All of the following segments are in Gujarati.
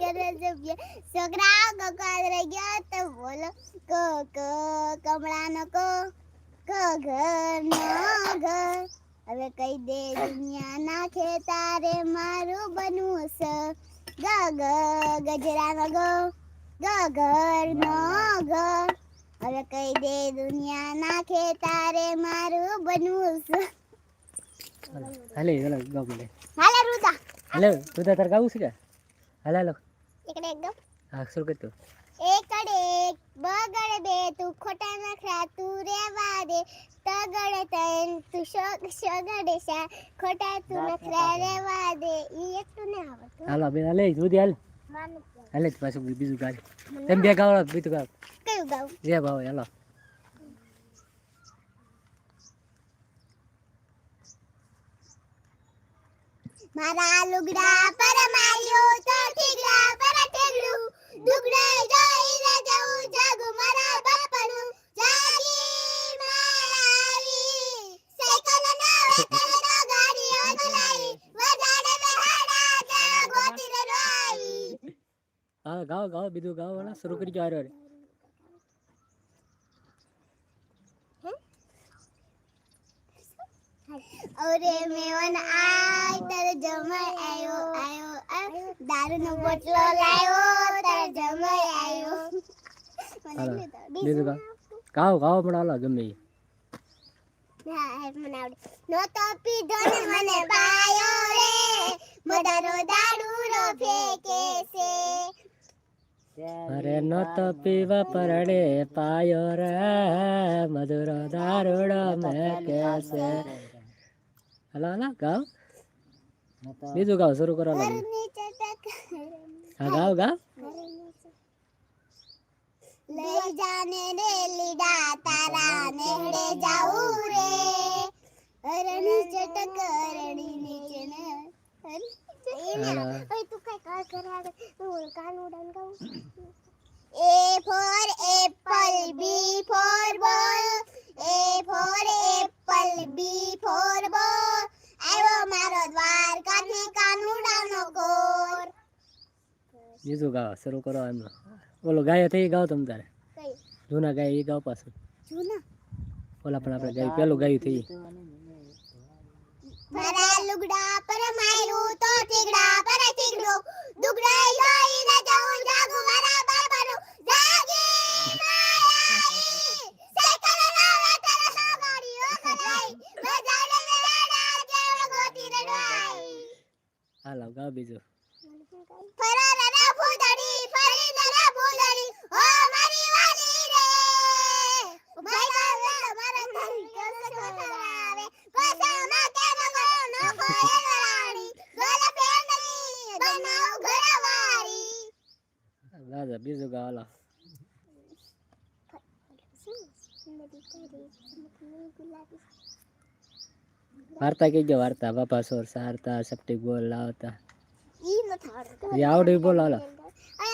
કરે છે. છોકરા રહી ગયા તો બોલો. ક ક કમળાનો કો ક ઘર નો ઘર. હવે કઈ દે દુનિયા નાખે તારે મારું બનવું સ ગ ગ ગજરાનો ગો ગ ઘરનો ઘર. હવે કઈ દે દુનિયા નાખે તારે મારું બનવું સ હાલે હાલે ગાવ બોલે હાલે રૂદા. હાલે તું તાર ગાવું છે કે? હાલે હાલો. એકડે એકદમ. હા શું કરતો? એકડે એક બગડે બે તું ખોટા નખરા તું રેવા દે. તગડે તન તું શોક શગડે શા. ખોટા તું નખરા રેવા દે. ઈ એક તું ને આવડતું. હાલો બેન હાલે સુધી હાલ. હાલે પાછું બીજું ગાડી. તમે બે ગાવ બીજું ગાવ. કયું ગાઉં જે ભાવ હાલો. મારા લુગડા પર માર્યો તો ઠીકડા પર ઠેકડું દુગડે જોઈને જવું જગ, મારા બાપનું જાગી મારાવી. સાયકલ બીજું ગાવ હાલો શરૂ કરી ગયો અરે મેવન આય તારે જમાય આયો આયો આયો દારૂનો બોટલો લાવ્યો તારે જમાય આયો. બીજું ગાવ ગાવ પણ આલા ગમે નો તો પીધો ને મને પાયો રે મદારો દારૂનો ફેકે છે. અરે ન તો પીવા પરડે પાયો રે મધુર દારૂડો મેં કેસે હાલો હાલો ગાવ બીજું ગાવ શરૂ કરો હાલો બીજું. ઘરની ચટક હા ગાવ ગાવ લઈ જાને રે લીડા તારા નેહડે જાવું રે કાનુડાનો બીજું ગાવ શરૂ કરો એમ ઓલો ગાય થઈ ગાવ તમ તારે? જૂના ગાય એ ગાવ પાછું? જૂના? ઓલા પણ આપણે ગાય પેલું ગાયું થઈ મારા લુગડા પર માર્યું ગાજા બીજું ગાવ હાલો વાર્તા કહેજો વાર્તા બાપા સોર સારતા સપટી ગોલ લાવતા ಯಾವ ಡಿಬೋಲ್ ಅಲ್ಲ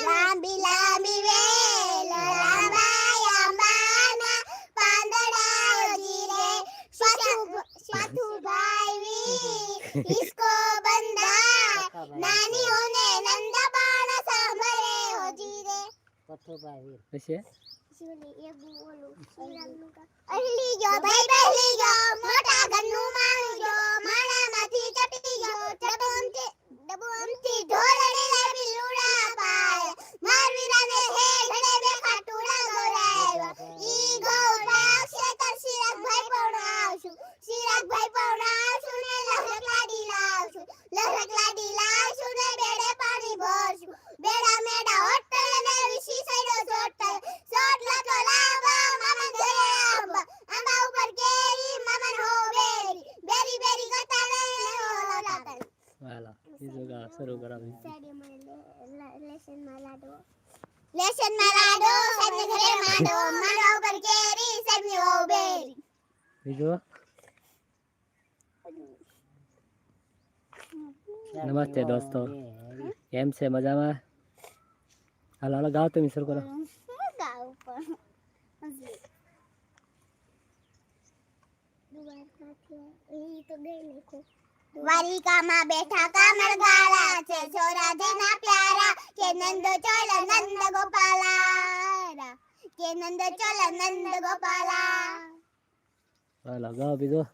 ಲಾಂಬಿ ಲಾಂಬಿ ವೇಲ ಲಾಂಬಾಯ ಮಾನ ಪಾಂದಡಾಯ ಜೀರೆ ಸತು ಸತು ಬಾಯಿ इसको बंदा नानी होने नंदा बाण समरे हो जीरे पठो बाई कैसे ये बोलो अल्ली जो भाई पहली जो मोटा गन्नू मांग जो मारा ಅಂತಿ ಡಬ್ಬು ಅಂತಿ ಡಬ್ಬು ಅಂತಿ ಢೋಲ બીજું ગાવ શરૂ કરો લેસનમાં લાડો લેસનમાં લાડો સાહેબ ઘરે માડો માડો ઉપર કેરી સાહેબની હો બેરી બીજું નમસ્તે દોસ્તો કેમ છે મજામાં હાલો હાલો ગાવ તમે શરૂ કરો શું ગાવ પણ દ્વારિકામાં બેઠા કામળ ગાળા છે છોરા જેના પ્યારા કે નંદ ચોલ નંદ ગોપાલા કે નંદ ચોલ નંદ ગોપાલા હાલો ગાઓ બીજું.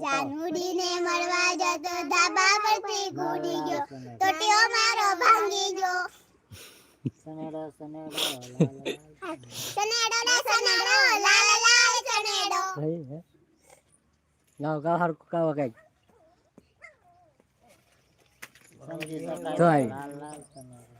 જાનુડીને મળવા જતો ધાબા પરથી ગુડી ગયો. મારો ભાંગી ગયો. સનેડો ને સનેડો લાલ લાલ સનેડો. ભાઈ હે ગાવા ગાવ દરિયાલાલા ઈ ગાડીને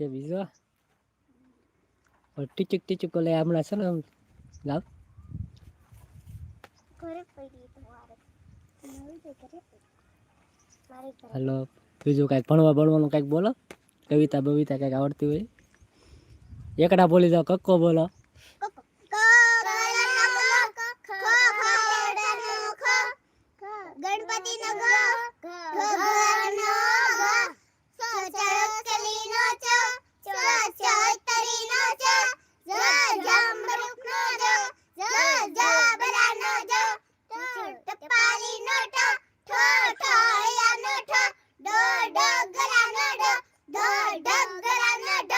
પછી બીજો. ટીચુક ટીચુક ઓલે હમણાં છે ને ઘરે હલો બીજું કાંઈક ભણવા ભણવાનું કાંઈક બોલો? કવિતા બવિતા કાંઈક આવડતી હોય? એકડા બોલી જાઓ કક્કો બોલો ગણપતિ નો ગ નો ગ ચકલી નો ચ ચતરી નો ચ જ જમરૂખ નો જ જ જબરા નો જ ટપાલી નો ટ ઠ ઠળિયા નો ઠ ડ ડગરા નો ડ ડ ડગરા નો ડ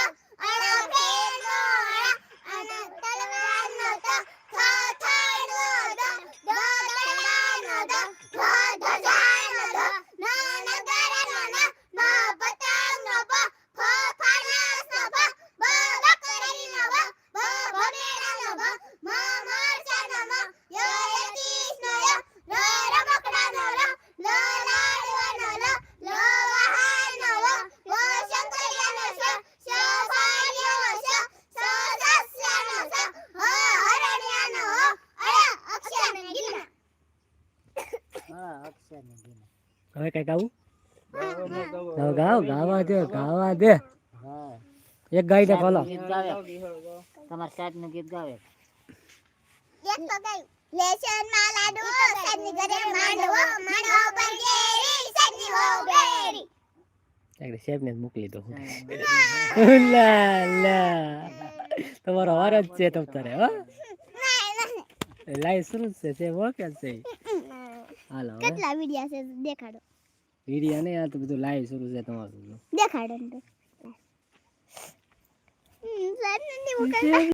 અણ ફેર નો અણ અણ તલવાર નો ત થ થાળ નો દ દ દડવા નો દ ધ ધજા નો ધ ન નગર નો ન મ પતંગ નો પ ફ ફાનસ નો ફ બ બકરી નો બ બ ભમેડા નો ભ મ મરચા નો મ ય યતીશ નો ય ર રમકડા નો ર લ લાડવા નો લ લ વહાણ નો વ વ શંકરિયા નો શ શ ભાલ્યો શ સ સસ્યા નો સ હ હરણ્યા નો હ અળ અક્ષર ને ગિના હવે કઈ ગાવું ગાવા દે ગાવા દે. એક ગાઈ દે બોલો તમારા સાહેબનું ગીત ગાવે. એક તો ગઈ લેશનમાં લાડુ સની ઘરે માંડવો માંડવો પર સની હો બેરી એક શેફ ને મોકલી દો લા લા. તમારો વાર જ છે તમ તારે હો લાઈ શરૂ છે તે ઓકે છે હાલો કેટલા વિડિયા છે દેખાડો. વીડિયો ને આ તો બધું લાઈવ શરૂ છે તમારું. દેખાડો